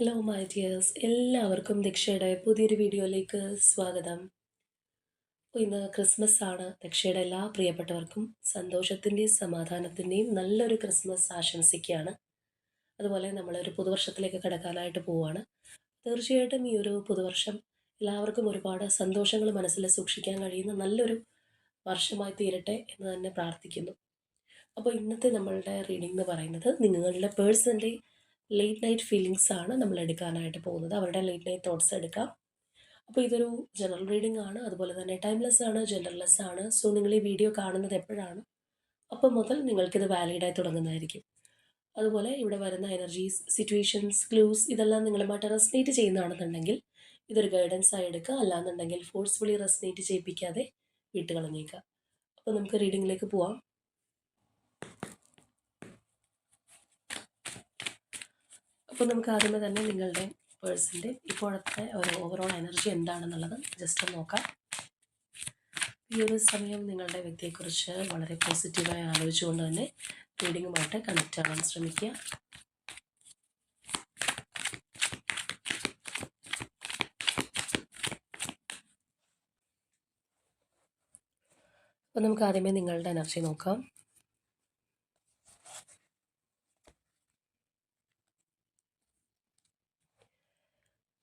Hello my dears എല്ലാവർക്കും ദക്ഷയുടെ പുതിയൊരു വീഡിയോയിലേക്ക് സ്വാഗതം. ഇന്ന് ക്രിസ്മസ് ആണ്. ദക്ഷയുടെ എല്ലാ പ്രിയപ്പെട്ടവർക്കും സന്തോഷത്തിന്റെയും സമാധാനത്തിന്റെയും നല്ലൊരു ക്രിസ്മസ് ആശംസിക്കുകയാണ്. അതുപോലെ നമ്മളൊരു പുതുവർഷത്തിലേക്ക് കടക്കാനായിട്ട് പോവുകയാണ്. തീർച്ചയായിട്ടും ഈ ഒരു പുതുവർഷം എല്ലാവർക്കും ഒരുപാട് സന്തോഷങ്ങൾ മനസ്സിൽ സൂക്ഷിക്കാൻ കഴിയുന്ന നല്ലൊരു വർഷമായി തീരട്ടെ എന്ന് തന്നെ പ്രാർത്ഥിക്കുന്നു. അപ്പോൾ ഇന്നത്തെ നമ്മളുടെ റീഡിംഗ് എന്ന് പറയുന്നത് നിങ്ങളുടെ പേഴ്സന്റെ ലേറ്റ് നൈറ്റ് ഫീലിങ്സ് ആണ് നമ്മൾ എടുക്കാനായിട്ട് പോകുന്നത്. അവരുടെ ലേറ്റ് നൈറ്റ് തോട്ട്സ് എടുക്കാം. അപ്പോൾ ഇതൊരു ജനറൽ റീഡിംഗ് ആണ്. അതുപോലെ തന്നെ ടൈംലെസ് ആണ് ജനറൽലെസ് ആണ്. സോ നിങ്ങൾ ഈ വീഡിയോ കാണുന്നത് എപ്പോഴാണ്? അപ്പോൾ മുതൽ നിങ്ങൾക്കിത് വാലിഡായി തുടങ്ങുന്നതായിരിക്കും. അതുപോലെ ഇവിടെ വരുന്ന എനർജീസ് സിറ്റുവേഷൻസ് ക്ലൂസ് ഇതെല്ലാം നിങ്ങളുമായിട്ട് റെസ്നേറ്റ് ചെയ്യുന്നതാണെന്നുണ്ടെങ്കിൽ ഇതൊരു ഗൈഡൻസ് ആയി എടുക്കുക. അല്ലാന്നുണ്ടെങ്കിൽ ഫോഴ്സ്ഫുള്ളി റെസ്നേറ്റ് ചെയ്യിപ്പിക്കാതെ വിട്ട് കളഞ്ഞേക്കുക അപ്പോൾ നമുക്ക് റീഡിങ്ങിലേക്ക് പോവാം. അപ്പോൾ നമുക്ക് ആദ്യമേ തന്നെ നിങ്ങളുടെ പേഴ്സിന്റെ ഇപ്പോഴത്തെ ഒരു ഓവറോൾ എനർജി എന്താണെന്നുള്ളത് ജസ്റ്റ് നോക്കാം. ഈ ഒരു സമയം നിങ്ങളുടെ വ്യക്തിയെക്കുറിച്ച് വളരെ പോസിറ്റീവായി ആലോചിച്ചുകൊണ്ട് തന്നെ റീഡിങ്ങുമായിട്ട് കണക്റ്റ് ആവാൻ ശ്രമിക്കുക. അപ്പോൾ നമുക്ക് ആദ്യമേ നിങ്ങളുടെ എനർജി നോക്കാം.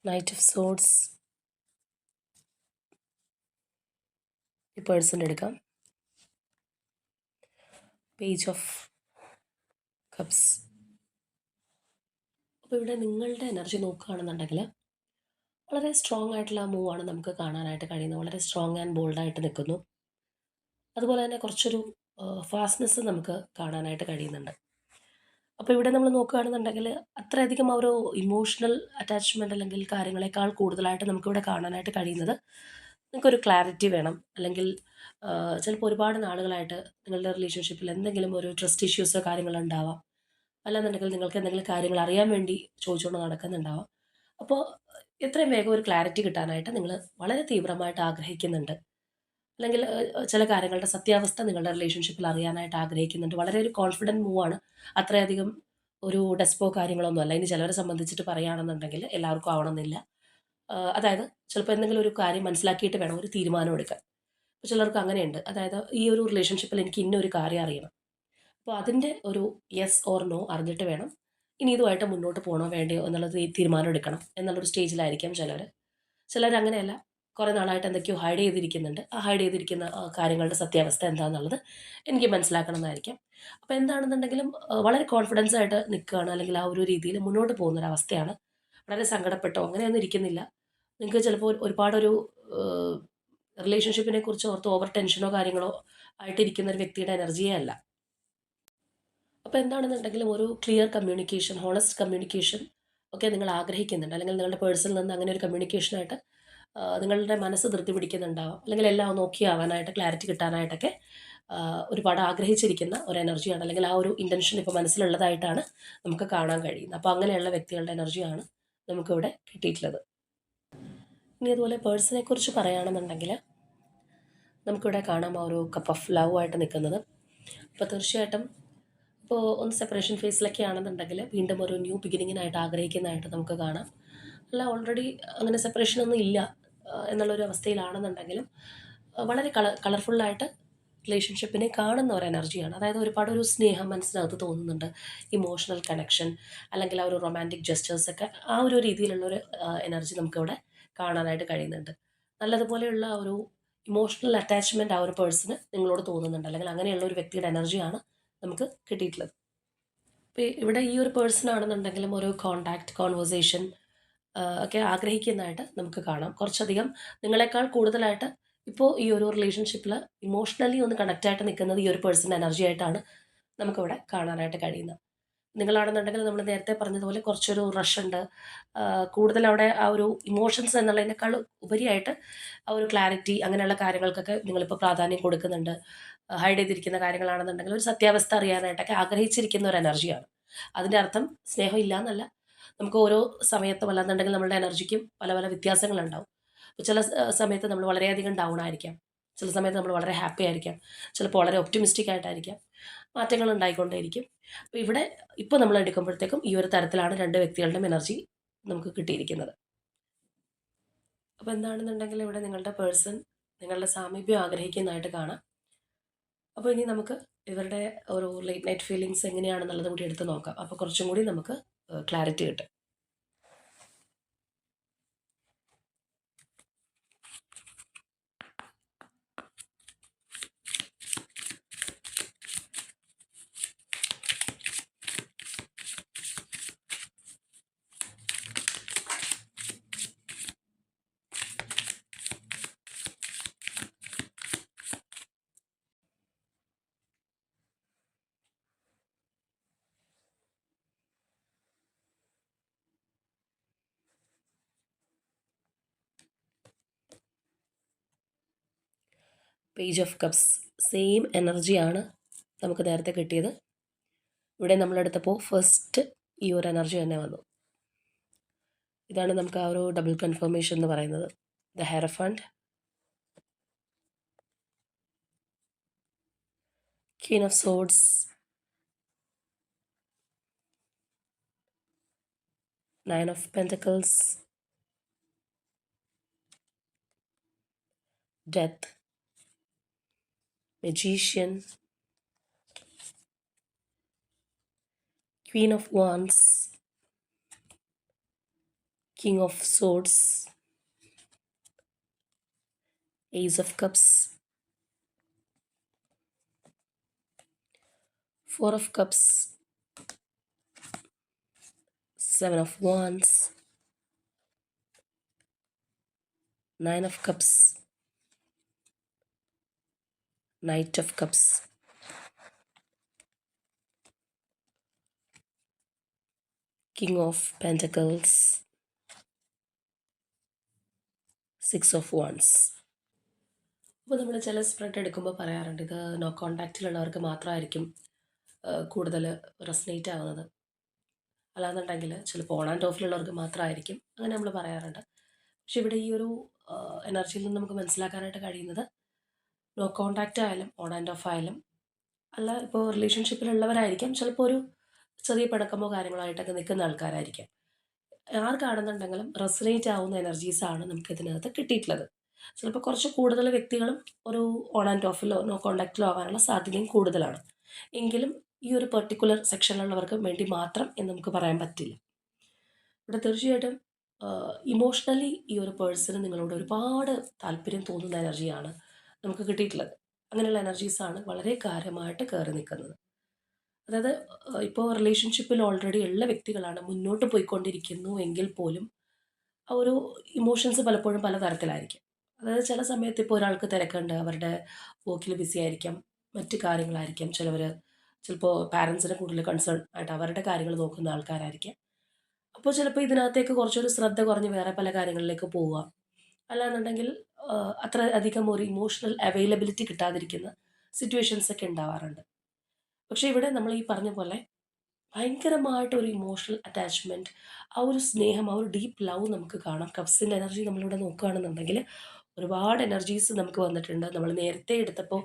നൈറ്റ് ഓഫ് സോഡ്സ് ഈ പേഴ്സൺ എടുക്കാം. പേജ് ഓഫ് കപ്സ് അപ്പോൾ ഇവിടെ നിങ്ങളുടെ എനർജി നോക്കുകയാണെന്നുണ്ടെങ്കിൽ വളരെ സ്ട്രോങ് ആയിട്ടുള്ള മൂവ് മൂവാണ് നമുക്ക് കാണാനായിട്ട് കഴിയുന്നത്. വളരെ സ്ട്രോങ് ആൻഡ് ബോൾഡായിട്ട് നിൽക്കുന്നു. അതുപോലെ തന്നെ കുറച്ചൊരു ഫാസ്റ്റ്നെസ് നമുക്ക് കാണാനായിട്ട് കഴിയുന്നുണ്ട്. അപ്പോൾ ഇവിടെ നമ്മൾ നോക്കുകയാണെന്നുണ്ടെങ്കിൽ അത്രയധികം ആ ഒരു ഇമോഷണൽ അറ്റാച്ച്മെന്റ് അല്ലെങ്കിൽ കാര്യങ്ങളെക്കാൾ കൂടുതലായിട്ട് നമുക്കിവിടെ കാണാനായിട്ട് കഴിയുന്നത് നിങ്ങൾക്കൊരു ക്ലാരിറ്റി വേണം. അല്ലെങ്കിൽ ചിലപ്പോൾ ഒരുപാട് നാളുകളായിട്ട് നിങ്ങളുടെ റിലേഷൻഷിപ്പിൽ എന്തെങ്കിലും ഒരു ട്രസ്റ്റ് ഇഷ്യൂസോ കാര്യങ്ങളോ ഉണ്ടാവാം. അല്ലാന്നുണ്ടെങ്കിൽ നിങ്ങൾക്ക് എന്തെങ്കിലും കാര്യങ്ങൾ അറിയാൻ വേണ്ടി ചോദിച്ചുകൊണ്ട് നടക്കുന്നുണ്ടാവാം. അപ്പോൾ എത്രയും വേഗം ഒരു ക്ലാരിറ്റി കിട്ടാനായിട്ട് നിങ്ങൾ വളരെ തീവ്രമായിട്ട് ആഗ്രഹിക്കുന്നുണ്ട്. അല്ലെങ്കിൽ ചില കാര്യങ്ങളുടെ സത്യാവസ്ഥ നിങ്ങളുടെ റിലേഷൻഷിപ്പിൽ അറിയാനായിട്ട് ആഗ്രഹിക്കുന്നുണ്ട്. വളരെ ഒരു കോൺഫിഡന്റ് മൂവാണ് അത്രയധികം ഒരു ഡെസ്പോ കാര്യങ്ങളൊന്നും അല്ല. ഇനി ചിലവരെ സംബന്ധിച്ചിട്ട് പറയുകയാണെന്നുണ്ടെങ്കിൽ എല്ലാവർക്കും ആവണമെന്നില്ല. അതായത് ചിലപ്പോൾ എന്തെങ്കിലും ഒരു കാര്യം മനസ്സിലാക്കിയിട്ട് വേണം ഒരു തീരുമാനം എടുക്കാൻ. അപ്പോൾ ചിലർക്ക് അങ്ങനെയുണ്ട്. അതായത് ഈ ഒരു റിലേഷൻഷിപ്പിൽ എനിക്ക് ഇന്നൊരു കാര്യം അറിയണം. അപ്പോൾ അതിന്റെ ഒരു യെസ് ഓർ നോ അറിഞ്ഞിട്ട് വേണം ഇനി ഇതുമായിട്ട് മുന്നോട്ട് പോകണോ വേണ്ടയോ എന്നുള്ളത് തീരുമാനം എടുക്കണം. എന്നുള്ളൊരു സ്റ്റേജിലായിരിക്കാം ചിലർ ചിലർ അങ്ങനെയല്ല കുറേ നാളായിട്ട് എന്തൊക്കെയോ ഹൈഡ് ചെയ്തിരിക്കുന്നുണ്ട്. ആ ഹൈഡ് ചെയ്തിരിക്കുന്ന കാര്യങ്ങളുടെ സത്യാവസ്ഥ എന്താണെന്നുള്ളത് എനിക്ക് മനസ്സിലാക്കണം എന്നായിരിക്കാം അപ്പോൾ എന്താണെന്നുണ്ടെങ്കിലും വളരെ കോൺഫിഡൻസ് ആയിട്ട് നിൽക്കുകയാണ് അല്ലെങ്കിൽ ആ ഒരു രീതിയിൽ മുന്നോട്ട് പോകുന്ന ഒരു അവസ്ഥയാണ് വളരെ സങ്കടപ്പെട്ടോ അങ്ങനെയൊന്നും ഇരിക്കുന്നില്ല. നിങ്ങൾക്ക് ചിലപ്പോൾ ഒരുപാടൊരു റിലേഷൻഷിപ്പിനെ കുറിച്ച് ഓർത്ത് ഓവർ ടെൻഷനോ കാര്യങ്ങളോ ആയിട്ടിരിക്കുന്ന ഒരു വ്യക്തിയുടെ എനർജിയേ അല്ല. അപ്പോൾ എന്താണെന്നുണ്ടെങ്കിലും ഒരു ക്ലിയർ കമ്മ്യൂണിക്കേഷൻ ഹോണസ്റ്റ് കമ്മ്യൂണിക്കേഷൻ ഒക്കെ നിങ്ങൾ ആഗ്രഹിക്കുന്നുണ്ട്. അല്ലെങ്കിൽ നിങ്ങളുടെ പേഴ്സണിൽ നിന്ന് അങ്ങനെ ഒരു കമ്മ്യൂണിക്കേഷനായിട്ട് നിങ്ങളുടെ മനസ്സ് ധൃതി പിടിക്കുന്നുണ്ടാവാം. അല്ലെങ്കിൽ എല്ലാം നോക്കിയാവാനായിട്ട് ക്ലാരിറ്റി കിട്ടാനായിട്ടൊക്കെ ഒരുപാട് ആഗ്രഹിച്ചിരിക്കുന്ന ഒരു എനർജിയാണ് അല്ലെങ്കിൽ ആ ഒരു ഇന്റൻഷൻ ഇപ്പോൾ മനസ്സിലുള്ളതായിട്ടാണ് നമുക്ക് കാണാൻ കഴിയുന്നത്. അപ്പോൾ അങ്ങനെയുള്ള വ്യക്തികളുടെ എനർജിയാണ് നമുക്കിവിടെ കിട്ടിയിട്ടുള്ളത്. ഇനി അതുപോലെ പേഴ്സണെ കുറിച്ച് പറയുകയാണെന്നുണ്ടെങ്കിൽ നമുക്കിവിടെ കാണാം ആ ഒരു കപ്പ് ഓഫ് ലവ് ആയിട്ട് നിൽക്കുന്നത്. അപ്പോൾ തീർച്ചയായിട്ടും ഇപ്പോൾ ഒന്ന് സെപ്പറേഷൻ ഫേസിലൊക്കെ ആണെന്നുണ്ടെങ്കിൽ വീണ്ടും ഒരു ന്യൂ ബിഗിനിങ്ങിനായിട്ട് ആഗ്രഹിക്കുന്നതായിട്ട് നമുക്ക് കാണാം. അല്ല ഓൾറെഡി അങ്ങനെ സെപ്പറേഷൻ ഒന്നും ഇല്ല. എന്നുള്ളൊരു അവസ്ഥയിലാണെന്നുണ്ടെങ്കിലും വളരെ കളർ കളർഫുള്ളായിട്ട് റിലേഷൻഷിപ്പിനെ കാണുന്ന ഒരു എനർജിയാണ് അതായത് ഒരുപാട് ഒരു സ്നേഹം മനസ്സിനകത്ത് തോന്നുന്നുണ്ട്. ഇമോഷണൽ കണക്ഷൻ അല്ലെങ്കിൽ ആ ഒരു റൊമാന്റിക് ജസ്റ്റേഴ്സൊക്കെ ആ ഒരു രീതിയിലുള്ളൊരു എനർജി നമുക്കിവിടെ കാണാനായിട്ട് കഴിയുന്നുണ്ട്. നല്ലതുപോലെയുള്ള ഒരു ഇമോഷണൽ അറ്റാച്ച്മെന്റ് ആ ഒരു പേഴ്സണ് നിങ്ങളോട് തോന്നുന്നുണ്ട്. അല്ലെങ്കിൽ അങ്ങനെയുള്ള ഒരു വ്യക്തിയുടെ എനർജിയാണ് നമുക്ക് കിട്ടിയിട്ടുള്ളത്. ഇപ്പോൾ ഇവിടെ ഈ ഒരു പേഴ്സൺ ആണെന്നുണ്ടെങ്കിലും ഒരു കോണ്ടാക്ട് കോൺവെർസേഷൻ ഒക്കെ ആഗ്രഹിക്കുന്നതായിട്ട് നമുക്ക് കാണാം. കുറച്ചധികം നിങ്ങളെക്കാൾ കൂടുതലായിട്ട് ഇപ്പോൾ ഈ ഒരു റിലേഷൻഷിപ്പിൽ ഇമോഷണലി ഒന്ന് കണക്റ്റായിട്ട് നിൽക്കുന്നത് ഈ ഒരു പേഴ്സൺ എനർജി ആയിട്ടാണ് നമുക്കിവിടെ കാണാനായിട്ട് കഴിയുന്നത്. നിങ്ങളാണെന്നുണ്ടെങ്കിൽ നമ്മൾ നേരത്തെ പറഞ്ഞതുപോലെ കുറച്ചൊരു റഷ് ഉണ്ട്. കൂടുതൽ അവിടെ ആ ഒരു ഇമോഷൻസ് എന്നുള്ളതിനേക്കാൾ ഉപരിയായിട്ട് ആ ഒരു ക്ലാരിറ്റി അങ്ങനെയുള്ള കാര്യങ്ങൾക്കൊക്കെ നിങ്ങളിപ്പോൾ പ്രാധാന്യം കൊടുക്കുന്നുണ്ട്. ഹൈഡ് ചെയ്തിരിക്കുന്ന കാര്യങ്ങളാണെന്നുണ്ടെങ്കിൽ ഒരു സത്യാവസ്ഥ അറിയാനായിട്ടൊക്കെ ആഗ്രഹിച്ചിരിക്കുന്ന ഒരു എനർജിയാണ് അതിന്റെ അർത്ഥം സ്നേഹം ഇല്ല എന്നല്ല. നമുക്ക് ഓരോ സമയത്തും അല്ലാന്നുണ്ടെങ്കിൽ നമ്മളുടെ എനർജിക്കും പല പല വ്യത്യാസങ്ങളുണ്ടാവും. അപ്പോൾ ചില സമയത്ത് നമ്മൾ വളരെയധികം ഡൗൺ ആയിരിക്കാം. ചില സമയത്ത് നമ്മൾ വളരെ ഹാപ്പി ആയിരിക്കാം. ചിലപ്പോൾ വളരെ ഒപ്റ്റിമിസ്റ്റിക് ആയിട്ടായിരിക്കാം. മാറ്റങ്ങൾ ഉണ്ടായിക്കൊണ്ടേയിരിക്കും. അപ്പോൾ ഇവിടെ ഇപ്പോൾ നമ്മൾ എടുക്കുമ്പോഴത്തേക്കും ഈ ഒരു തരത്തിലാണ് രണ്ട് വ്യക്തികളുടെയും എനർജി നമുക്ക് കിട്ടിയിരിക്കുന്നത്. അപ്പോൾ എന്താണെന്നുണ്ടെങ്കിൽ ഇവിടെ നിങ്ങളുടെ പേഴ്സൺ നിങ്ങളുടെ സാമീപ്യം ആഗ്രഹിക്കുന്നതായിട്ട് കാണാം. അപ്പോൾ ഇനി നമുക്ക് ഇവരുടെ ഒരു ലേറ്റ് നൈറ്റ് ഫീലിങ്സ് എങ്ങനെയാണെന്നുള്ളത് കൂടി എടുത്ത് നോക്കാം. അപ്പോൾ കുറച്ചും കൂടി നമുക്ക് ക്ലാരിറ്റി കിട്ടും. പേജ് ഓഫ് കപ്സ് സെയിം എനർജിയാണ് നമുക്ക് നേരത്തെ കിട്ടിയത്. ഇവിടെ നമ്മളെടുത്തപ്പോൾ ഫസ്റ്റ് ഈ ഒരു എനർജി തന്നെ വന്നു. ഇതാണ് നമുക്ക് ആ ഒരു ഡബിൾ കൺഫർമേഷൻ എന്ന് പറയുന്നത്. The hierophant queen of swords nine of pentacles death magician, queen of wands, king of swords, ace of cups, four of cups, seven of wands, nine of cups, Knight of cups king of Pentacles. Six of wands അപ്പോൾ നമ്മൾ ചില spread എടുക്കുമ്പോൾ പറയാറുണ്ട് ഇത് no കോണ്ടാക്റ്റിലുള്ളവർക്ക് മാത്രമായിരിക്കും കൂടുതൽ റെസ്നേറ്റ് ആവുന്നത്. അല്ലാന്നുണ്ടെങ്കിൽ ചിലപ്പോൾ ഓൺ ആൻഡ് ഓഫിലുള്ളവർക്ക് മാത്രമായിരിക്കും അങ്ങനെ നമ്മൾ പറയാറുണ്ട്. പക്ഷെ ഇവിടെ ഈ ഒരു എനർജിയിൽ നിന്ന് നമുക്ക് മനസ്സിലാക്കാനായിട്ട് കഴിയുന്നത് നോ കോണ്ടാക്റ്റ് ആയാലും ഓൺ ആൻഡ് ഓഫ് ആയാലും അല്ല ഇപ്പോൾ റിലേഷൻഷിപ്പിലുള്ളവരായിരിക്കാം ചിലപ്പോൾ ഒരു ചെറിയ പിടക്കമോ കാര്യങ്ങളായിട്ടൊക്കെ നിൽക്കുന്ന ആൾക്കാരായിരിക്കാം. ആർക്കാണെന്നുണ്ടെങ്കിലും റെസനേറ്റ് ആവുന്ന എനർജീസാണ് നമുക്ക് ഇതിനകത്ത് കിട്ടിയിട്ടുള്ളത്. ചിലപ്പോൾ കുറച്ച് കൂടുതൽ വ്യക്തികളും ഒരു ഓൺ ആൻഡ് ഓഫിലോ നോ കോണ്ടാക്റ്റിലോ ആവാനുള്ള സാധ്യതയും കൂടുതലാണ്. എങ്കിലും ഈ ഒരു പെർട്ടിക്കുലർ സെക്ഷനിലുള്ളവർക്ക് വേണ്ടി മാത്രം എന്ന് നമുക്ക് പറയാൻ പറ്റില്ല. ഇവിടെ തീർച്ചയായിട്ടും ഇമോഷണലി ഈ ഒരു പേഴ്സണ് നിങ്ങളോട് ഒരുപാട് താല്പര്യം തോന്നുന്ന എനർജിയാണ് നമുക്ക് കിട്ടിയിട്ടുള്ളത്. അങ്ങനെയുള്ള എനർജീസാണ് വളരെ കാര്യമായിട്ട് കയറി നിൽക്കുന്നത്. അതായത് ഇപ്പോൾ റിലേഷൻഷിപ്പിൽ ഓൾറെഡി ഉള്ള വ്യക്തികളാണ് മുന്നോട്ട് പോയിക്കൊണ്ടിരിക്കുന്നു എങ്കിൽ പോലും ആ ഒരു ഇമോഷൻസ് പലപ്പോഴും പല തരത്തിലായിരിക്കും. അതായത് ചില സമയത്ത് ഇപ്പോൾ ഒരാൾക്ക് തിരക്കുണ്ട് അവരുടെ വർക്കിൽ ബിസി ആയിരിക്കാം മറ്റ് കാര്യങ്ങളായിരിക്കാം. ചിലവർ ചിലപ്പോൾ പാരൻസിനെ കൂടുതൽ കൺസേൺ ആയിട്ട് അവരുടെ കാര്യങ്ങൾ നോക്കുന്ന ആൾക്കാരായിരിക്കാം. അപ്പോൾ ചിലപ്പോൾ ഇതിനകത്തേക്ക് കുറച്ചൊരു ശ്രദ്ധ കുറഞ്ഞ് വേറെ പല കാര്യങ്ങളിലേക്ക് പോവുക അല്ലാന്നുണ്ടെങ്കിൽ അത്ര അധികം ഒരു ഇമോഷണൽ അവൈലബിലിറ്റി കിട്ടാതിരിക്കുന്ന സിറ്റുവേഷൻസ് ഒക്കെ ഉണ്ടാവാറുണ്ട്. പക്ഷേ ഇവിടെ നമ്മൾ ഈ പറഞ്ഞ പോലെ ഭയങ്കരമായിട്ട് ഒരു ഇമോഷണൽ അറ്റാച്ച്മെന്റ് ആ ഒരു സ്നേഹം ആ ഒരു ഡീപ്പ് ലവ് നമുക്ക് കാണാം. കപ്സിന്റെ എനർജി നമ്മളിവിടെ നോക്കുകയാണെന്നുണ്ടെങ്കിൽ ഒരുപാട് എനർജീസ് നമുക്ക് വന്നിട്ടുണ്ട്. നമ്മൾ നേരത്തെ എടുത്തപ്പോൾ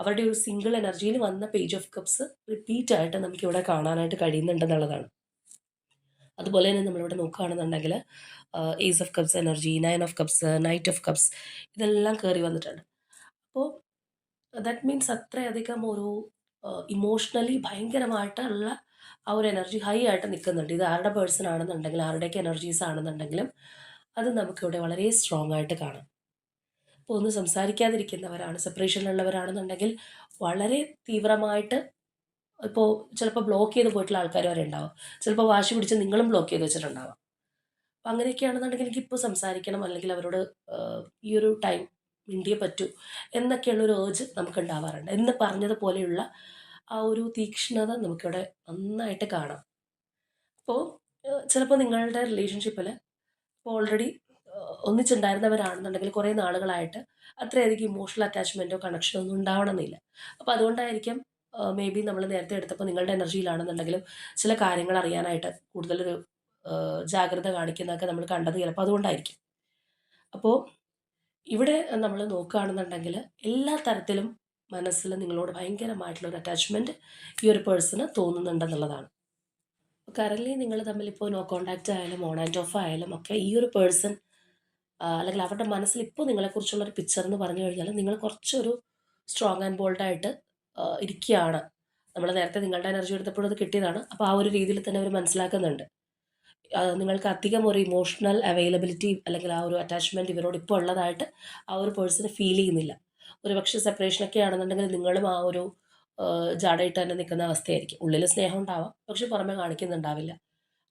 അവരുടെ ഒരു സിംഗിൾ എനർജിയിൽ വന്ന പേജ് ഓഫ് കപ്സ് റിപ്പീറ്റ് ആയിട്ട് നമുക്കിവിടെ കാണാനായിട്ട് കഴിയുന്നുണ്ടെന്നുള്ളതാണ് അതുപോലെ തന്നെ നമ്മളിവിടെ നോക്കുകയാണെന്നുണ്ടെങ്കിൽ ace of cups energy nine of cups knight of cups ഇതെല്ലാം കയറി വന്നിട്ടുണ്ട്. അപ്പോൾ ദാറ്റ് മീൻസ് അത്രയധികം ഒരു ഇമോഷണലി ഭയങ്കരമായിട്ടുള്ള ആ ഒരു എനർജി ഹൈ ആയിട്ട് നിൽക്കുന്നുണ്ട്. ഇത് ആരുടെ പേഴ്സൺ ആണെന്നുണ്ടെങ്കിലും ആരുടെയൊക്കെ എനർജീസ് ആണെന്നുണ്ടെങ്കിലും അത് നമുക്കിവിടെ വളരെ സ്ട്രോങ് ആയിട്ട് കാണാം. ഇപ്പോൾ ഒന്ന് സംസാരിക്കാതിരിക്കുന്നവരാണ് സെപ്പറേഷനിലുള്ളവരാണെന്നുണ്ടെങ്കിൽ വളരെ തീവ്രമായിട്ട് ഇപ്പോൾ ചിലപ്പോൾ ബ്ലോക്ക് ചെയ്ത് പോയിട്ടുള്ള ആൾക്കാർ വരെ ഉണ്ടാവും. ചിലപ്പോൾ വാശി പിടിച്ച് നിങ്ങളും ബ്ലോക്ക് ചെയ്ത് വെച്ചിട്ടുണ്ടാവാം. അപ്പം അങ്ങനെയൊക്കെയാണെന്നുണ്ടെങ്കിൽ എനിക്കിപ്പോൾ സംസാരിക്കണം അല്ലെങ്കിൽ അവരോട് ഈ ഒരു ടൈം മിണ്ടിയേ പറ്റൂ എന്നൊക്കെയുള്ള ഒരു ഏർജ് നമുക്ക് ഉണ്ടാവാറുണ്ട് എന്ന് പറഞ്ഞതുപോലെയുള്ള ആ ഒരു തീക്ഷ്ണത നമുക്കിവിടെ നന്നായിട്ട് കാണാം. അപ്പോൾ ചിലപ്പോൾ നിങ്ങളുടെ റിലേഷൻഷിപ്പിൽ ഇപ്പോൾ ഓൾറെഡി ഒന്നിച്ചുണ്ടായിരുന്നവരാണെന്നുണ്ടെങ്കിൽ കുറേ നാളുകളായിട്ട് അത്രയധികം ഇമോഷണൽ അറ്റാച്ച്മെന്റോ കണക്ഷനോ ഒന്നും ഉണ്ടാവണമെന്നില്ല. അപ്പോൾ അതുകൊണ്ടായിരിക്കും മേ ബി നമ്മൾ നേരത്തെ എടുത്തപ്പോൾ നിങ്ങളുടെ എനർജിയിലാണെന്നുണ്ടെങ്കിലും ചില കാര്യങ്ങൾ അറിയാനായിട്ട് കൂടുതലൊരു ജാഗ്രത കാണിക്കുന്നതൊക്കെ നമ്മൾ കണ്ടത് ചിലപ്പോൾ അതുകൊണ്ടായിരിക്കും. അപ്പോൾ ഇവിടെ നമ്മൾ നോക്കുകയാണെന്നുണ്ടെങ്കിൽ എല്ലാ തരത്തിലും മനസ്സിൽ നിങ്ങളോട് ഭയങ്കരമായിട്ടുള്ള ഒരു അറ്റാച്ച്മെന്റ് ഈ ഒരു പേഴ്സണ് തോന്നുന്നുണ്ടെന്നുള്ളതാണ്. കറൻലി നിങ്ങൾ തമ്മിലിപ്പോൾ നോ കോണ്ടാക്റ്റ് ആയാലും ഓൺ ആൻഡ് ഓഫ് ആയാലും ഒക്കെ ഈ ഒരു പേഴ്സൺ അല്ലെങ്കിൽ അവരുടെ മനസ്സിൽ ഇപ്പോൾ നിങ്ങളെക്കുറിച്ചുള്ള ഒരു പിക്ചർ എന്ന് പറഞ്ഞു കഴിഞ്ഞാൽ നിങ്ങൾ കുറച്ചൊരു സ്ട്രോങ് ആൻഡ് ബോൾഡായിട്ട് ഇരിക്കുകയാണ്. നമ്മൾ നേരത്തെ നിങ്ങളുടെ എനർജി എടുത്തപ്പോഴും അത് കിട്ടിയതാണ്. അപ്പോൾ ആ ഒരു രീതിയിൽ തന്നെ അവർ മനസ്സിലാക്കുന്നുണ്ട്. നിങ്ങൾക്ക് അധികം ഒരു ഇമോഷണൽ അവൈലബിലിറ്റി അല്ലെങ്കിൽ ആ ഒരു അറ്റാച്ച്മെന്റ് ഇവരോട് ഇപ്പോൾ ഉള്ളതായിട്ട് ആ ഒരു പേഴ്സണ് ഫീൽ ചെയ്യുന്നില്ല. ഒരു പക്ഷേ സെപ്പറേഷനൊക്കെ ആണെന്നുണ്ടെങ്കിൽ നിങ്ങളും ആ ഒരു ജാടയിട്ട് തന്നെ നിൽക്കുന്ന അവസ്ഥയായിരിക്കും. ഉള്ളിൽ സ്നേഹം ഉണ്ടാവാം പക്ഷെ പുറമെ കാണിക്കുന്നുണ്ടാവില്ല.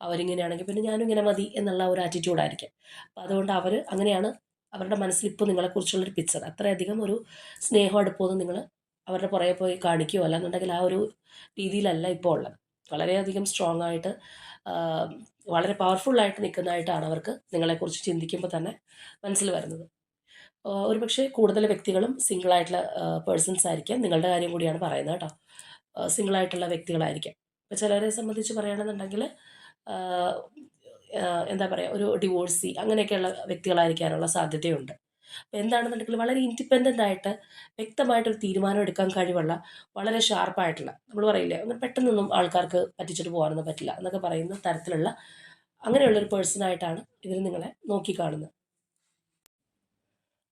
അവരിങ്ങനെയാണെങ്കിൽ പിന്നെ ഞാനും ഇങ്ങനെ മതി എന്നുള്ള ഒരു ആറ്റിറ്റ്യൂഡായിരിക്കും അപ്പോൾ അതുകൊണ്ട് അവർ അങ്ങനെയാണ് അവരുടെ മനസ്സിൽ ഇപ്പോൾ നിങ്ങളെക്കുറിച്ചുള്ളൊരു പിക്ചർ അത്രയധികം ഒരു സ്നേഹം അടുപ്പമൊന്നും നിങ്ങൾ അവരുടെ പുറകെ പോയി കാണിക്കുകയോ അല്ലാന്നുണ്ടെങ്കിൽ ആ ഒരു രീതിയിലല്ല ഇപ്പോൾ ഉള്ളത്. വളരെയധികം സ്ട്രോങ് ആയിട്ട് വളരെ പവർഫുള്ളായിട്ട് നിൽക്കുന്നതായിട്ടാണ് അവർക്ക് നിങ്ങളെക്കുറിച്ച് ചിന്തിക്കുമ്പോൾ തന്നെ മനസ്സിൽ വരുന്നത്. ഒരുപക്ഷെ കൂടുതൽ വ്യക്തികളും സിംഗിൾ ആയിട്ടുള്ള പേഴ്സൺസ് ആയിരിക്കാം. നിങ്ങളുടെ കാര്യം കൂടിയാണ് പറയുന്നത് കേട്ടോ. സിംഗിൾ ആയിട്ടുള്ള വ്യക്തികളായിരിക്കാം. ഇപ്പോൾ ചിലരെ സംബന്ധിച്ച് പറയുകയാണെന്നുണ്ടെങ്കിൽ എന്താ പറയുക ഒരു ഡിവോഴ്സി അങ്ങനെയൊക്കെയുള്ള വ്യക്തികളായിരിക്കാനുള്ള സാധ്യതയുണ്ട്. അപ്പോൾ എന്താണെന്നുണ്ടെങ്കിൽ വളരെ ഇൻഡിപെൻഡന്റ് ആയിട്ട് വ്യക്തമായിട്ടൊരു തീരുമാനം എടുക്കാൻ കഴിവുള്ള വളരെ ഷാർപ്പായിട്ടുള്ള നമ്മൾ പറയില്ലേ അങ്ങനെ പെട്ടെന്നൊന്നും ആൾക്കാർക്ക് പറ്റിച്ചിട്ട് പോകാനൊന്നും പറ്റില്ല എന്നൊക്കെ പറയുന്ന തരത്തിലുള്ള അങ്ങനെയുള്ളൊരു പേഴ്സണായിട്ടാണ് ഇവർ നിങ്ങളെ നോക്കിക്കാണുന്നത്.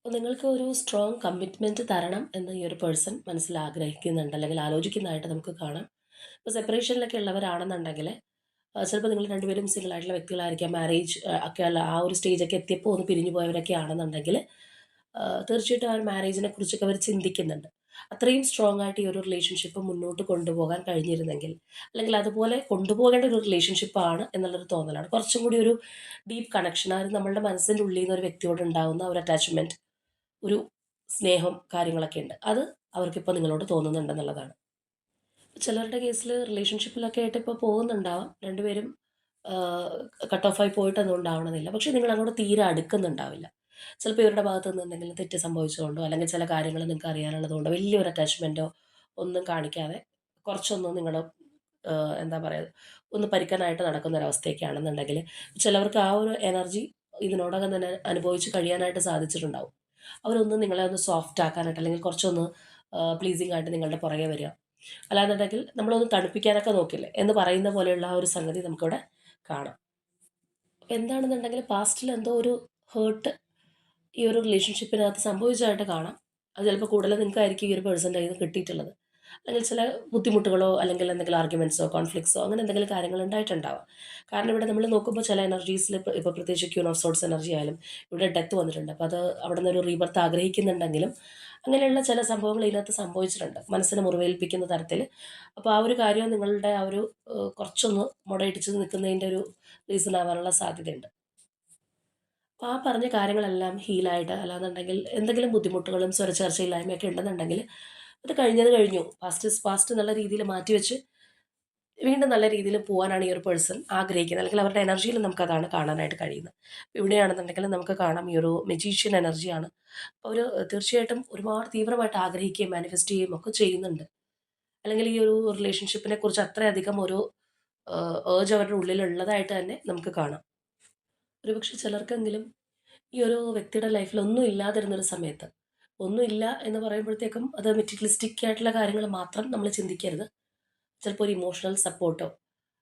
അപ്പോൾ നിങ്ങൾക്ക് ഒരു സ്ട്രോങ് കമ്മിറ്റ്മെന്റ് തരണം എന്ന് ഈ ഒരു പേഴ്സൺ മനസ്സിൽ ആഗ്രഹിക്കുന്നുണ്ട് അല്ലെങ്കിൽ ആലോചിക്കുന്നതായിട്ട് നമുക്ക് കാണാം. ഇപ്പോൾ സെപ്പറേഷനിലൊക്കെ ഉള്ളവരാണെന്നുണ്ടെങ്കിൽ ചിലപ്പോൾ നിങ്ങൾ രണ്ടുപേരും സിംഗിൾ ആയിട്ടുള്ള വ്യക്തികളായിരിക്കാം മാരേജ് ഒക്കെ അല്ല ആ ഒരു സ്റ്റേജൊക്കെ എത്തിയപ്പോൾ ഒന്ന് പിരിഞ്ഞു പോയവരൊക്കെ ആണെന്നുണ്ടെങ്കിൽ തീർച്ചയായിട്ടും ആ ഒരു മാരേജിനെ കുറിച്ചൊക്കെ അവർ ചിന്തിക്കുന്നുണ്ട്. അത്രയും സ്ട്രോങ് ആയിട്ട് ഈ ഒരു റിലേഷൻഷിപ്പ് മുന്നോട്ട് കൊണ്ടുപോകാൻ കഴിഞ്ഞിരുന്നെങ്കിൽ അല്ലെങ്കിൽ അതുപോലെ കൊണ്ടുപോകേണ്ട ഒരു റിലേഷൻഷിപ്പ് റിലേഷൻഷിപ്പാണ് എന്നുള്ളൊരു തോന്നലാണ്. കുറച്ചും കൂടി ഒരു ഡീപ്പ് കണക്ഷൻ ആ ഒരു നമ്മളുടെ മനസ്സിന്റെ ഉള്ളിൽ നിന്ന് ഒരു വ്യക്തിയോട് ഉണ്ടാകുന്ന ഒരു അറ്റാച്ച്മെന്റ് ഒരു സ്നേഹം കാര്യങ്ങളൊക്കെ ഉണ്ട്. അത് അവർക്കിപ്പോൾ നിങ്ങളോട് തോന്നുന്നുണ്ടെന്നുള്ളതാണ് ചിലരുടെ കേസിൽ റിലേഷൻഷിപ്പിലൊക്കെ ആയിട്ട് ഇപ്പോൾ പോകുന്നുണ്ടാവാം. രണ്ടുപേരും കട്ട് ഓഫായി പോയിട്ടൊന്നും ഉണ്ടാവണമെന്നില്ല. പക്ഷേ നിങ്ങൾ അങ്ങോട്ട് തീരെ അടുക്കുന്നുണ്ടാവില്ല. ചിലപ്പോൾ ഇവരുടെ ഭാഗത്ത് നിന്ന് എന്തെങ്കിലും തെറ്റ് സംഭവിച്ചതുകൊണ്ടോ അല്ലെങ്കിൽ ചില കാര്യങ്ങൾ നിങ്ങൾക്ക് അറിയാനുള്ളതുകൊണ്ടോ വലിയൊരു അറ്റാച്ച്മെന്റോ ഒന്നും കാണിക്കാതെ കുറച്ചൊന്നും നിങ്ങൾ എന്താ പറയുക ഒന്ന് പരിക്കാനായിട്ട് നടക്കുന്ന ഒരവസ്ഥയൊക്കെയാണെന്നുണ്ടെങ്കിൽ ചിലവർക്ക് ആ ഒരു എനർജി ഇതിനോടകം തന്നെ അനുഭവിച്ച് കഴിയാനായിട്ട് സാധിച്ചിട്ടുണ്ടാവും. അവരൊന്ന് നിങ്ങളെ ഒന്ന് സോഫ്റ്റ് ആക്കാനായിട്ട് അല്ലെങ്കിൽ കുറച്ചൊന്ന് പ്ലീസിങ് ആയിട്ട് നിങ്ങളുടെ പുറകെ വരിക. അല്ലാന്നുണ്ടെങ്കിൽ നമ്മളൊന്ന് തണുപ്പിക്കാനൊക്കെ നോക്കില്ലേ? എന്ന് പറയുന്ന പോലെയുള്ള ആ ഒരു സംഗതി നമുക്കിവിടെ കാണാം. എന്താണെന്നുണ്ടെങ്കിൽ പാസ്റ്റിൽ എന്തോ ഒരു ഹേർട്ട് ഈ ഒരു റിലേഷൻഷിപ്പിനകത്ത് സംഭവിച്ചതായിട്ട് കാണാം. അത് ചിലപ്പോൾ കൂടുതൽ നിങ്ങൾക്കായിരിക്കും ഈ ഒരു പേഴ്സന്റെ കയ്യിൽ നിന്ന് കിട്ടിയിട്ടുള്ളത്. അല്ലെങ്കിൽ ചില ബുദ്ധിമുട്ടുകളോ അല്ലെങ്കിൽ എന്തെങ്കിലും ആർഗ്യുമെന്റ്സോ കോൺഫ്ലിക്സോ അങ്ങനെ എന്തെങ്കിലും കാര്യങ്ങൾ ഉണ്ടായിട്ടുണ്ടാവാം. കാരണം ഇവിടെ നമ്മൾ നോക്കുമ്പോൾ ചില എനർജീസിൽ ഇപ്പോൾ പ്രത്യേകിച്ച് ക്യൂൺ ഓഫ് സോട്ട്സ് എനർജി ആയാലും ഇവിടെ ഡെത്ത് വന്നിട്ടുണ്ട്. അപ്പോൾ അത് അവിടെ നിന്ന് ഒരു റീബർത്ത് ആഗ്രഹിക്കുന്നുണ്ടെങ്കിലും അങ്ങനെയുള്ള ചില സംഭവങ്ങൾ ഇതിനകത്ത് സംഭവിച്ചിട്ടുണ്ട്. മനസ്സിനെ മുറിവേൽപ്പിക്കുന്ന തരത്തിൽ അപ്പോൾ ആ ഒരു കാര്യം നിങ്ങളുടെ ആ ഒരു കുറച്ചൊന്ന് മുടയിടിച്ച് നിൽക്കുന്നതിന്റെ ഒരു റീസൺ ആവാനുള്ള സാധ്യതയുണ്ട്. ആ പറഞ്ഞ കാര്യങ്ങളെല്ലാം ഹീലായിട്ട് അല്ലാന്നുണ്ടെങ്കിൽ എന്തെങ്കിലും ബുദ്ധിമുട്ടുകളും സ്വരച്ചേർച്ചയില്ലായ്മയൊക്കെ ഉണ്ടെന്നുണ്ടെങ്കിൽ അത് കഴിഞ്ഞത് കഴിഞ്ഞു. പാസ്റ്റ് ഇസ് പാസ്റ്റ് എന്നുള്ള രീതിയിൽ മാറ്റി വെച്ച് വീണ്ടും നല്ല രീതിയിൽ പോകാനാണ് ഈ ഒരു പേഴ്സൺ ആഗ്രഹിക്കുന്നത്. അല്ലെങ്കിൽ അവരുടെ എനർജിയിൽ നമുക്ക് അതാണ് കാണാനായിട്ട് കഴിയുന്നത്. ഇവിടെയാണെന്നുണ്ടെങ്കിൽ നമുക്ക് കാണാം ഈ ഒരു മെജീഷ്യൻ എനർജിയാണ് അപ്പോൾ അവർ തീർച്ചയായിട്ടും ഒരുപാട് തീവ്രമായിട്ട് ആഗ്രഹിക്കുകയും മാനിഫെസ്റ്റ് ചെയ്യുകയും ഒക്കെ ചെയ്യുന്നുണ്ട്. അല്ലെങ്കിൽ ഈ ഒരു റിലേഷൻഷിപ്പിനെ കുറിച്ച് അത്രയധികം ഒരു ഏജ് അവരുടെ ഉള്ളിലുള്ളതായിട്ട് തന്നെ നമുക്ക് കാണാം. ഒരുപക്ഷെ ചിലർക്കെങ്കിലും ഈ ഒരു വ്യക്തിയുടെ ലൈഫിൽ ഒന്നും ഇല്ലാതിരുന്നൊരു സമയത്ത് ഒന്നുമില്ല എന്ന് പറയുമ്പോഴത്തേക്കും അത് മെറ്റീരിയലിസ്റ്റിക് ആയിട്ടുള്ള കാര്യങ്ങൾ മാത്രം നമ്മൾ ചിന്തിക്കരുത്. ചിലപ്പോൾ ഒരു ഇമോഷണൽ സപ്പോർട്ടോ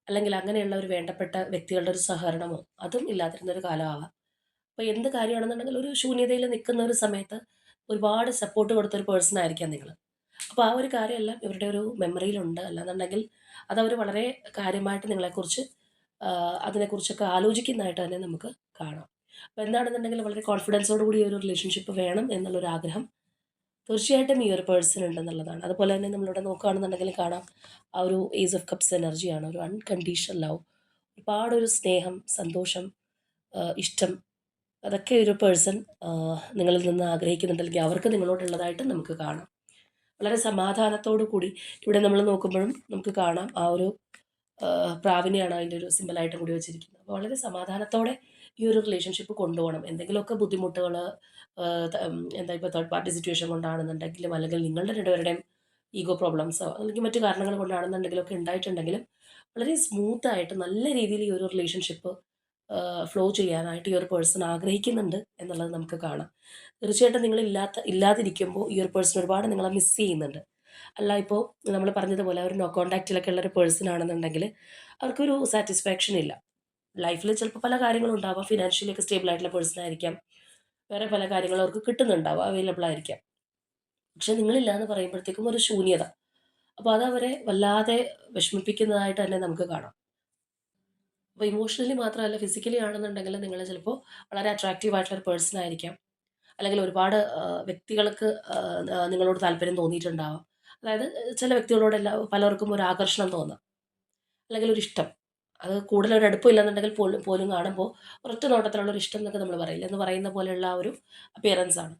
അല്ലെങ്കിൽ അങ്ങനെയുള്ള ഒരു വേണ്ടപ്പെട്ട വ്യക്തികളുടെ ഒരു സഹകരണമോ അതും ഇല്ലാതിരുന്നൊരു കാലമാവാം. അപ്പോൾ എന്ത് കാര്യമാണെന്നുണ്ടെങ്കിൽ ഒരു ശൂന്യതയിൽ നിൽക്കുന്ന ഒരു സമയത്ത് ഒരുപാട് സപ്പോർട്ട് കൊടുത്തൊരു പേഴ്സൺ ആയിരിക്കാം നിങ്ങൾ. അപ്പോൾ ആ ഒരു കാര്യമെല്ലാം ഇവരുടെ ഒരു മെമ്മറിയിലുണ്ട് അല്ലാന്നുണ്ടെങ്കിൽ അതവർ വളരെ കാര്യമായിട്ട് നിങ്ങളെക്കുറിച്ച് അതിനെക്കുറിച്ചൊക്കെ ആലോചിക്കുന്നതായിട്ട് തന്നെ നമുക്ക് കാണാം. അപ്പോൾ എന്താണെന്നുണ്ടെങ്കിൽ വളരെ കോൺഫിഡൻസോട് കൂടി ഒരു റിലേഷൻഷിപ്പ് വേണം എന്നുള്ളൊരു ആഗ്രഹം തീർച്ചയായിട്ടും ഈ ഒരു പേഴ്സൺ ഉണ്ടെന്നുള്ളതാണ്. അതുപോലെ തന്നെ നമ്മളിവിടെ നോക്കുകയാണെന്നുണ്ടെങ്കിൽ കാണാം ആ ഒരു ഏസ് ഓഫ് കപ്സ് എനർജിയാണ് ഒരു അൺകണ്ടീഷണൽ ലവ് ഒരുപാടൊരു സ്നേഹം സന്തോഷം ഇഷ്ടം അതൊക്കെ ഒരു പേഴ്സൺ നിങ്ങളിൽ നിന്ന് ആഗ്രഹിക്കുന്നുണ്ടെങ്കിൽ അവർക്ക് നിങ്ങളോടുള്ളതായിട്ട് നമുക്ക് കാണാം. വളരെ സമാധാനത്തോടു കൂടി ഇവിടെ നമ്മൾ നോക്കുമ്പോഴും നമുക്ക് കാണാം ആ ഒരു പ്രാവിനെയാണ് അതിന്റെ ഒരു സിമ്പിളായിട്ടും കൂടി വെച്ചിരിക്കുന്നത്. അപ്പോൾ വളരെ സമാധാനത്തോടെ ഈ ഒരു റിലേഷൻഷിപ്പ് കൊണ്ടുപോകണം. എന്തെങ്കിലുമൊക്കെ ബുദ്ധിമുട്ടുകൾ എന്താ ഇപ്പോൾ തേർഡ് പാർട്ടി സിറ്റുവേഷൻ കൊണ്ടാണെന്നുണ്ടെങ്കിലും അല്ലെങ്കിൽ നിങ്ങളുടെ രണ്ടുപേരുടെയും ഈഗോ പ്രോബ്ലംസോ അല്ലെങ്കിൽ മറ്റു കാരണങ്ങൾ കൊണ്ടാണെന്നുണ്ടെങ്കിലും ഒക്കെ ഉണ്ടായിട്ടുണ്ടെങ്കിലും വളരെ സ്മൂത്തായിട്ട് നല്ല രീതിയിൽ ഈ ഒരു റിലേഷൻഷിപ്പ് ഫ്ലോ ചെയ്യാനായിട്ട് ഈ ഒരു പേഴ്സൺ ആഗ്രഹിക്കുന്നുണ്ട് എന്നുള്ളത് നമുക്ക് കാണാം. തീർച്ചയായിട്ടും നിങ്ങൾ ഇല്ലാത്ത ഇല്ലാതിരിക്കുമ്പോൾ ഈ ഒരു പേഴ്സൺ ഒരുപാട് നിങ്ങളെ മിസ് ചെയ്യുന്നുണ്ട്. അല്ല ഇപ്പോൾ നമ്മൾ പറഞ്ഞതുപോലെ ഒരു നോ കോണ്ടാക്റ്റിലൊക്കെ ഉള്ള ഒരു പേഴ്സൺ ആണെന്നുണ്ടെങ്കിൽ അവർക്കൊരു സാറ്റിസ്ഫാക്ഷൻ ഇല്ല. ലൈഫിൽ ചിലപ്പോൾ പല കാര്യങ്ങളും ഉണ്ടാവാം. ഫിനാൻഷ്യലി ഒക്കെ സ്റ്റേബിൾ ആയിട്ടുള്ള പേഴ്സൺ ആയിരിക്കാം. വേറെ പല കാര്യങ്ങളും അവർക്ക് കിട്ടുന്നുണ്ടാവും. അവൈലബിൾ ആയിരിക്കാം. പക്ഷെ നിങ്ങളില്ല എന്ന് പറയുമ്പോഴത്തേക്കും ഒരു ശൂന്യത. അപ്പോൾ അത് അവരെ വല്ലാതെ വിഷമിപ്പിക്കുന്നതായിട്ട് തന്നെ നമുക്ക് കാണാം. അപ്പോൾ ഇമോഷണലി മാത്രമല്ല ഫിസിക്കലി ആണെന്നുണ്ടെങ്കിൽ നിങ്ങൾ ചിലപ്പോൾ വളരെ അട്രാക്റ്റീവ് ആയിട്ടുള്ള ഒരു പേഴ്സൺ ആയിരിക്കാം. അല്ലെങ്കിൽ ഒരുപാട് വ്യക്തികൾക്ക് നിങ്ങളോട് താല്പര്യം തോന്നിയിട്ടുണ്ടാവാം. അതായത് ചില വ്യക്തികളോടെല്ലാം പലർക്കും ഒരു ആകർഷണം തോന്നാം. അല്ലെങ്കിൽ ഒരു ഇഷ്ടം. അത് കൂടുതൽ ഒരു അടുപ്പമില്ലെന്നുണ്ടെങ്കിൽ പോലും പോലും കാണുമ്പോൾ ഒരൊറ്റ നോട്ടത്തിലുള്ള ഒരു ഇഷ്ടം എന്നൊക്കെ നമ്മൾ പറയില്ല? എന്ന് പറയുന്ന പോലെയുള്ള ഒരു അപ്പിയറൻസ് ആണ്.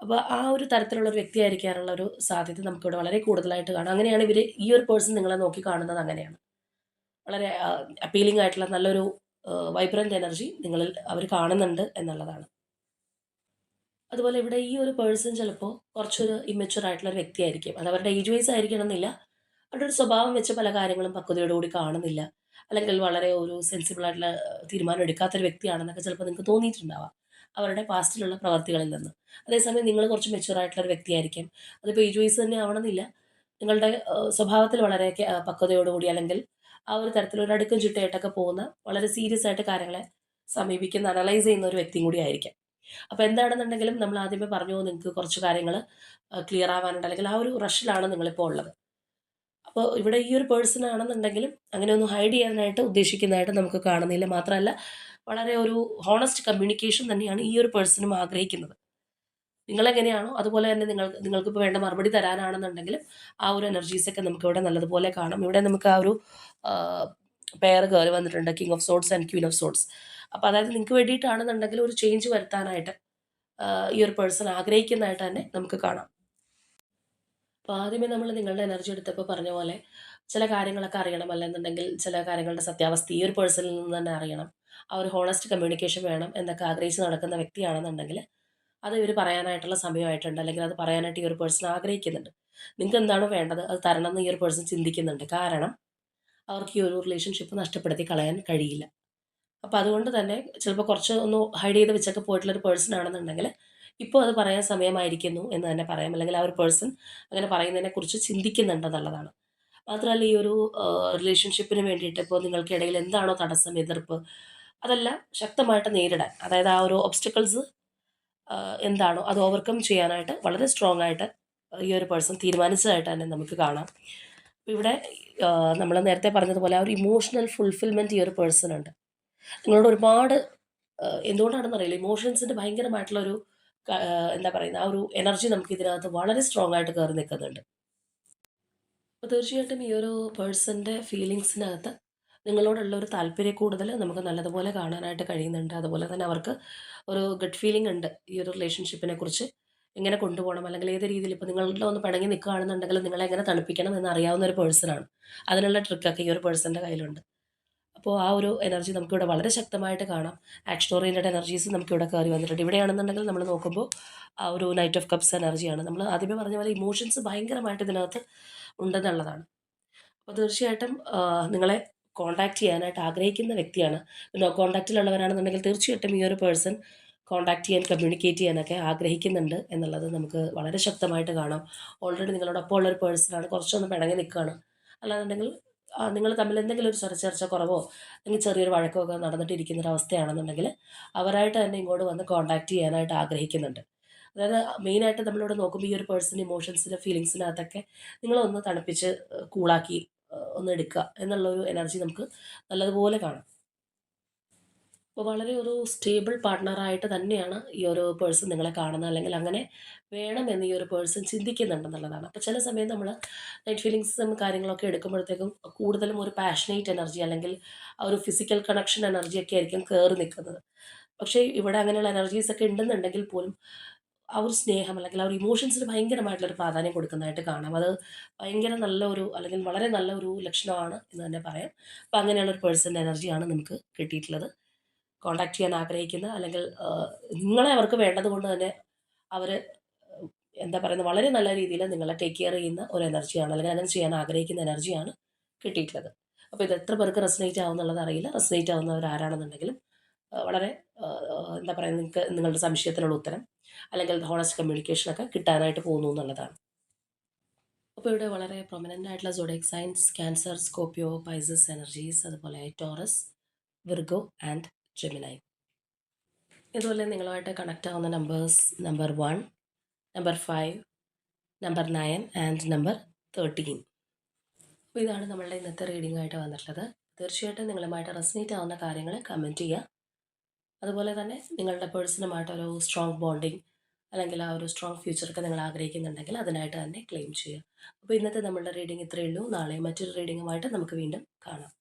അപ്പോൾ ആ ഒരു തരത്തിലുള്ള ഒരു വ്യക്തി ആയിരിക്കാനുള്ള ഒരു സാധ്യത നമുക്കിവിടെ വളരെ കൂടുതലായിട്ട് കാണാം. അങ്ങനെയാണ് ഇവർ ഈ ഒരു പേഴ്സൺ നിങ്ങളെ നോക്കി കാണുന്നത് അങ്ങനെയാണ്. വളരെ അപ്പീലിംഗ് ആയിട്ടുള്ള നല്ലൊരു വൈബ്രന്റ് എനർജി നിങ്ങളിൽ അവർ കാണുന്നുണ്ട് എന്നുള്ളതാണ്. അതുപോലെ ഇവിടെ ഈ ഒരു പേഴ്സൺ ചിലപ്പോൾ കുറച്ചൊരു ഇമ്മച്ചുവർ ആയിട്ടുള്ള ഒരു വ്യക്തിയായിരിക്കും. അത് അവരുടെ ഏജ് വൈസ് ആയിരിക്കണം എന്നില്ല അവരുടെ ഒരു സ്വഭാവം വെച്ച് പല കാര്യങ്ങളും പക്വതയോടുകൂടി കാണുന്നില്ല. അല്ലെങ്കിൽ വളരെ ഒരു സെൻസിബിൾ ആയിട്ടുള്ള തീരുമാനം എടുക്കാത്തൊരു വ്യക്തിയാണെന്നൊക്കെ ചിലപ്പോൾ നിങ്ങൾക്ക് തോന്നിയിട്ടുണ്ടാവാം. അവരുടെ പാസ്റ്റിലുള്ള പ്രവർത്തികളിൽ നിന്ന്. അതേസമയം നിങ്ങൾ കുറച്ച് മെച്ചുവർ ആയിട്ടുള്ള ഒരു വ്യക്തിയായിരിക്കും. അതിപ്പോൾ ഏജ് വൈസ് തന്നെ ആവണമെന്നില്ല. നിങ്ങളുടെ സ്വഭാവത്തിൽ വളരെ പക്വതയോടുകൂടി അല്ലെങ്കിൽ ആ ഒരു തരത്തിലൊരു അടുക്കും ചിട്ടയായിട്ടൊക്കെ പോകുന്ന വളരെ സീരിയസ് ആയിട്ട് കാര്യങ്ങളെ സമീപിക്കുന്ന അനലൈസ് ചെയ്യുന്ന ഒരു വ്യക്തിയും കൂടി ആയിരിക്കാം. അപ്പോൾ എന്താണെന്നുണ്ടെങ്കിലും നമ്മൾ ആദ്യമേ പറഞ്ഞു നിങ്ങൾക്ക് കുറച്ച് കാര്യങ്ങൾ ക്ലിയർ ആവാനുണ്ട്. അല്ലെങ്കിൽ ആ ഒരു റഷിലാണ് നിങ്ങളിപ്പോൾ ഉള്ളത്. അപ്പോൾ ഇവിടെ ഈ ഒരു പേഴ്സൺ ആണെന്നുണ്ടെങ്കിലും അങ്ങനെ ഒന്ന് ഹൈഡ് ചെയ്യാനായിട്ട് ഉദ്ദേശിക്കുന്നതായിട്ട് നമുക്ക് കാണുന്നില്ല. മാത്രമല്ല വളരെ ഒരു ഹോണസ്റ്റ് കമ്മ്യൂണിക്കേഷൻ തന്നെയാണ് ഈ ഒരു പേഴ്സണും ആഗ്രഹിക്കുന്നത്. നിങ്ങളെങ്ങനെയാണോ അതുപോലെ തന്നെ നിങ്ങൾ നിങ്ങൾക്കിപ്പോൾ വേണ്ട മറുപടി തരാനാണെന്നുണ്ടെങ്കിലും ആ ഒരു എനർജീസൊക്കെ നമുക്കിവിടെ നല്ലതുപോലെ കാണാം. ഇവിടെ നമുക്ക് ആ ഒരു പെയർ കയറി വന്നിട്ടുണ്ട് king of swords and queen of swords അപ്പോൾ അതായത് നിങ്ങൾക്ക് വേണ്ടിയിട്ടാണെന്നുണ്ടെങ്കിൽ ഒരു ചേഞ്ച് വരുത്താനായിട്ട് ഈ ഒരു പേഴ്സൺ ആഗ്രഹിക്കുന്നതായിട്ട് തന്നെ നമുക്ക് കാണാം. അപ്പോൾ ആദ്യമേ നമ്മൾ നിങ്ങളുടെ എനർജി എടുത്തപ്പോൾ പറഞ്ഞ പോലെ ചില കാര്യങ്ങളൊക്കെ അറിയണം അല്ലെന്നുണ്ടെങ്കിൽ ചില കാര്യങ്ങളുടെ സത്യാവസ്ഥ ഈ ഒരു പേഴ്സണിൽ നിന്ന് തന്നെ അറിയണം. ആ ഒരു ഹോണസ്റ്റ് കമ്മ്യൂണിക്കേഷൻ വേണം എന്നൊക്കെ ആഗ്രഹിച്ച് നടക്കുന്ന വ്യക്തിയാണെന്നുണ്ടെങ്കിൽ അത് ഇവർ പറയാനായിട്ടുള്ള സമയമായിട്ടുണ്ട് അല്ലെങ്കിൽ അത് പറയാനായിട്ട് ഈ ഒരു പേഴ്സൺ ആഗ്രഹിക്കുന്നുണ്ട്. നിങ്ങൾക്ക് എന്താണോ വേണ്ടത് അത് തരണം എന്ന് ഈ ഒരു പേഴ്സൺ ചിന്തിക്കുന്നുണ്ട്. കാരണം അവർക്ക് ഈ ഒരു റിലേഷൻഷിപ്പ് നഷ്ടപ്പെടുത്തി കളയാൻ കഴിയില്ല. അപ്പോൾ അതുകൊണ്ട് തന്നെ ചിലപ്പോൾ കുറച്ച് ഒന്ന് ഹൈഡ് ചെയ്ത് വെച്ചൊക്കെ പോയിട്ടുള്ള ഒരു പേഴ്സൺ ആണെന്നുണ്ടെങ്കിൽ ഇപ്പോൾ അത് പറയാൻ സമയമായിരിക്കുന്നു എന്ന് തന്നെ പറയാം. അല്ലെങ്കിൽ ആ ഒരു പേഴ്സൺ അങ്ങനെ പറയുന്നതിനെക്കുറിച്ച് ചിന്തിക്കുന്നുണ്ടെന്നുള്ളതാണ് മാത്രമല്ല ഈ ഒരു റിലേഷൻഷിപ്പിന് വേണ്ടിയിട്ട് ഇപ്പോൾ നിങ്ങൾക്കിടയിൽ എന്താണോ തടസ്സം എതിർപ്പ് അതെല്ലാം ശക്തമായിട്ട് നേരിടാൻ അതായത് ആ ഒരു ഒബ്സ്റ്റക്കിൾസ് എന്താണോ അത് ഓവർകം ചെയ്യാനായിട്ട് വളരെ സ്ട്രോങ് ആയിട്ട് ഈ ഒരു പേഴ്സൺ തീരുമാനിച്ചതായിട്ട് തന്നെ നമുക്ക് കാണാം. ഇവിടെ നമ്മൾ നേരത്തെ പറഞ്ഞതുപോലെ ആ ഒരു ഇമോഷണൽ ഫുൾഫിൽമെന്റ് ഈ ഒരു പേഴ്സൺ ഉണ്ട്. നിങ്ങളോട് ഒരുപാട് എന്തുകൊണ്ടാണെന്ന് അറിയില്ല ഇമോഷൻസിന്റെ ഭയങ്കരമായിട്ടുള്ളൊരു എന്താ പറയുന്ന ആ ഒരു എനർജി നമുക്ക് ഇതിനകത്ത് വളരെ സ്ട്രോങ് ആയിട്ട് കയറി നിൽക്കുന്നുണ്ട്. അപ്പോൾ തീർച്ചയായിട്ടും ഈ ഒരു പേഴ്സന്റെ ഫീലിങ്സിനകത്ത് നിങ്ങളോടുള്ള ഒരു താല്പര്യ കൂടുതൽ നമുക്ക് നല്ലതുപോലെ കാണാനായിട്ട് കഴിയുന്നുണ്ട്. അതുപോലെ തന്നെ അവർക്ക് ഒരു ഗഡ് ഫീലിംഗ് ഉണ്ട് ഈ ഒരു റിലേഷൻഷിപ്പിനെ കുറിച്ച്. എങ്ങനെ കൊണ്ടുപോകണം. അല്ലെങ്കിൽ ഏത് രീതിയിൽ ഇപ്പോൾ നിങ്ങളുടെ ഒന്ന് പിണങ്ങി നിൽക്കുകയാണെന്നുണ്ടെങ്കിൽ നിങ്ങളെ എങ്ങനെ തണുപ്പിക്കണം എന്ന് അറിയാവുന്ന ഒരു പേഴ്സണാണ് അതിനുള്ള ട്രിക്കൊക്കെ ഈ ഒരു പേഴ്സന്റെ കയ്യിലുണ്ട്. അപ്പോൾ ആ ഒരു എനർജി നമുക്കിവിടെ വളരെ ശക്തമായിട്ട് കാണാം. ആക്ഷൻ ഓറിയന്റഡ് എനർജീസ് നമുക്കിവിടെ കയറി വന്നിട്ടുണ്ട്. ഇവിടെയാണെന്നുണ്ടെങ്കിൽ നമ്മൾ നോക്കുമ്പോൾ ആ ഒരു നൈറ്റ് ഓഫ് കപ്സ് എനർജിയാണ് നമ്മൾ ആദ്യമേ പറഞ്ഞ പോലെ ഇമോഷൻസ് ഭയങ്കരമായിട്ട് ഇതിനകത്ത് ഉണ്ടെന്നുള്ളതാണ്. അപ്പോൾ തീർച്ചയായിട്ടും നിങ്ങളെ കോൺടാക്ട് ചെയ്യാനായിട്ട് ആഗ്രഹിക്കുന്ന വ്യക്തിയാണ്. നോ കോൺടാക്റ്റിലുള്ളവരാണെന്നുണ്ടെങ്കിൽ തീർച്ചയായിട്ടും ഈ ഒരു പേഴ്സൺ കോൺടാക്ട് ചെയ്യാൻ കമ്മ്യൂണിക്കേറ്റ് ചെയ്യാനൊക്കെ ആഗ്രഹിക്കുന്നുണ്ട് എന്നുള്ളത് നമുക്ക് വളരെ ശക്തമായിട്ട് കാണാം. ഓൾറെഡി നിങ്ങളോടൊപ്പം ഉള്ള ഒരു പേഴ്സണാണ് കുറച്ചൊന്ന് പിണങ്ങി നിൽക്കുകയാണ്. അല്ലാന്നുണ്ടെങ്കിൽ നിങ്ങൾ തമ്മിൽ എന്തെങ്കിലും ഒരു സ്വരച്ചേർച്ച കുറവോ അല്ലെങ്കിൽ ചെറിയൊരു വഴക്കോ ഒക്കെ നടന്നിട്ടിരിക്കുന്ന ഒരു അവസ്ഥയാണെന്നുണ്ടെങ്കിൽ അവരായിട്ട് തന്നെ ഇങ്ങോട്ട് വന്ന് കോണ്ടാക്ട് ചെയ്യാനായിട്ട് ആഗ്രഹിക്കുന്നുണ്ട്. അതായത് മെയിനായിട്ട് നമ്മളിവിടെ നോക്കുമ്പോൾ ഈ ഒരു പേഴ്സൺ ഇമോഷൻസിന്റെ ഫീലിങ്സിനകത്തൊക്കെ നിങ്ങളൊന്ന് തണുപ്പിച്ച് കൂളാക്കി ഒന്ന് എടുക്കുക എന്നുള്ളൊരു എനർജി നമുക്ക് നല്ലതുപോലെ കാണാം. അപ്പോൾ വളരെ ഒരു സ്റ്റേബിൾ പാർട്ട്ണറായിട്ട് തന്നെയാണ് ഈ ഒരു പേഴ്സൺ നിങ്ങളെ കാണുന്നത്. അല്ലെങ്കിൽ അങ്ങനെ വേണമെന്ന് ഈ ഒരു പേഴ്സൺ ചിന്തിക്കുന്നുണ്ടെന്നുള്ളതാണ് അപ്പോൾ ചില സമയം നമ്മൾ നൈറ്റ് ഫീലിങ്സും കാര്യങ്ങളൊക്കെ എടുക്കുമ്പോഴത്തേക്കും കൂടുതലും ഒരു പാഷനേറ്റ് എനർജി അല്ലെങ്കിൽ ആ ഒരു ഫിസിക്കൽ കണക്ഷൻ എനർജി ഒക്കെ ആയിരിക്കും കയറി നിൽക്കുന്നത്. പക്ഷേ ഇവിടെ അങ്ങനെയുള്ള എനർജീസ് ഒക്കെ ഉണ്ടെന്നുണ്ടെങ്കിൽ പോലും ആ ഒരു സ്നേഹം അല്ലെങ്കിൽ ആ ഒരു ഇമോഷൻസിന് ഭയങ്കരമായിട്ടുള്ളൊരു പ്രാധാന്യം കൊടുക്കുന്നതായിട്ട് കാണാം. അത് ഭയങ്കര നല്ല ഒരു അല്ലെങ്കിൽ വളരെ നല്ല ഒരു ലക്ഷണമാണ് എന്ന് തന്നെ പറയാം. അപ്പോൾ അങ്ങനെയുള്ള ഒരു പേഴ്സന്റെ എനർജിയാണ് നമുക്ക് കിട്ടിയിട്ടുള്ളത്. കോൺടാക്ട് ചെയ്യാൻ ആഗ്രഹിക്കുന്ന അല്ലെങ്കിൽ നിങ്ങളെ അവർക്ക് വേണ്ടത് കൊണ്ട് തന്നെ അവർ എന്താ പറയുന്നത് വളരെ നല്ല രീതിയിൽ നിങ്ങളെ ടേക്ക് കെയർ ചെയ്യുന്ന ഒരു എനർജിയാണ് അല്ലെങ്കിൽ അങ്ങനെ ചെയ്യാൻ ആഗ്രഹിക്കുന്ന എനർജിയാണ് കിട്ടിയിട്ടുള്ളത്. അപ്പോൾ ഇത് എത്ര പേർക്ക് റെസനേറ്റ് ആവുന്നുള്ളത് അറിയില്ല. റെസനേറ്റ് ആവുന്നവർ ആരാണെന്നുണ്ടെങ്കിലും വളരെ എന്താ പറയുക നിങ്ങൾക്ക് നിങ്ങളുടെ സംശയത്തിനുള്ള ഉത്തരം അല്ലെങ്കിൽ ഹോണസ്റ്റ് കമ്മ്യൂണിക്കേഷനൊക്കെ കിട്ടാനായിട്ട് പോകുന്നു എന്നുള്ളതാണ്. അപ്പോൾ ഇവിടെ വളരെ പ്രൊമനന്റ് ആയിട്ടുള്ള zodiac signs Cancer Scorpio Pisces energies അതുപോലെ ടോറസ് വിർഗോ ആൻഡ് ജെമിനൈ ഇതുപോലെ നിങ്ങളുമായിട്ട് കണക്റ്റ് ആവുന്ന numbers number one number five number nine and number thirteen അപ്പോൾ ഇതാണ് നമ്മളുടെ ഇന്നത്തെ റീഡിംഗ് ആയിട്ട് വന്നിട്ടുള്ളത്. തീർച്ചയായിട്ടും നിങ്ങളുമായിട്ട് റെസിനേറ്റ് ആവുന്ന കാര്യങ്ങൾ കമന്റ് ചെയ്യുക. അതുപോലെ തന്നെ നിങ്ങളുടെ പേഴ്സണുമായിട്ടൊരു സ്ട്രോങ് ബോണ്ടിങ് അല്ലെങ്കിൽ ആ ഒരു സ്ട്രോങ് ഫ്യൂച്ചറൊക്കെ നിങ്ങൾ ആഗ്രഹിക്കുന്നുണ്ടെങ്കിൽ അതിനായിട്ട് തന്നെ ക്ലെയിം ചെയ്യുക. അപ്പോൾ ഇന്നത്തെ നമ്മളുടെ റീഡിംഗ് ഇത്രയേ ഉള്ളൂ. നാളെ മറ്റൊരു റീഡിങ്ങുമായിട്ട് നമുക്ക് വീണ്ടും കാണാം.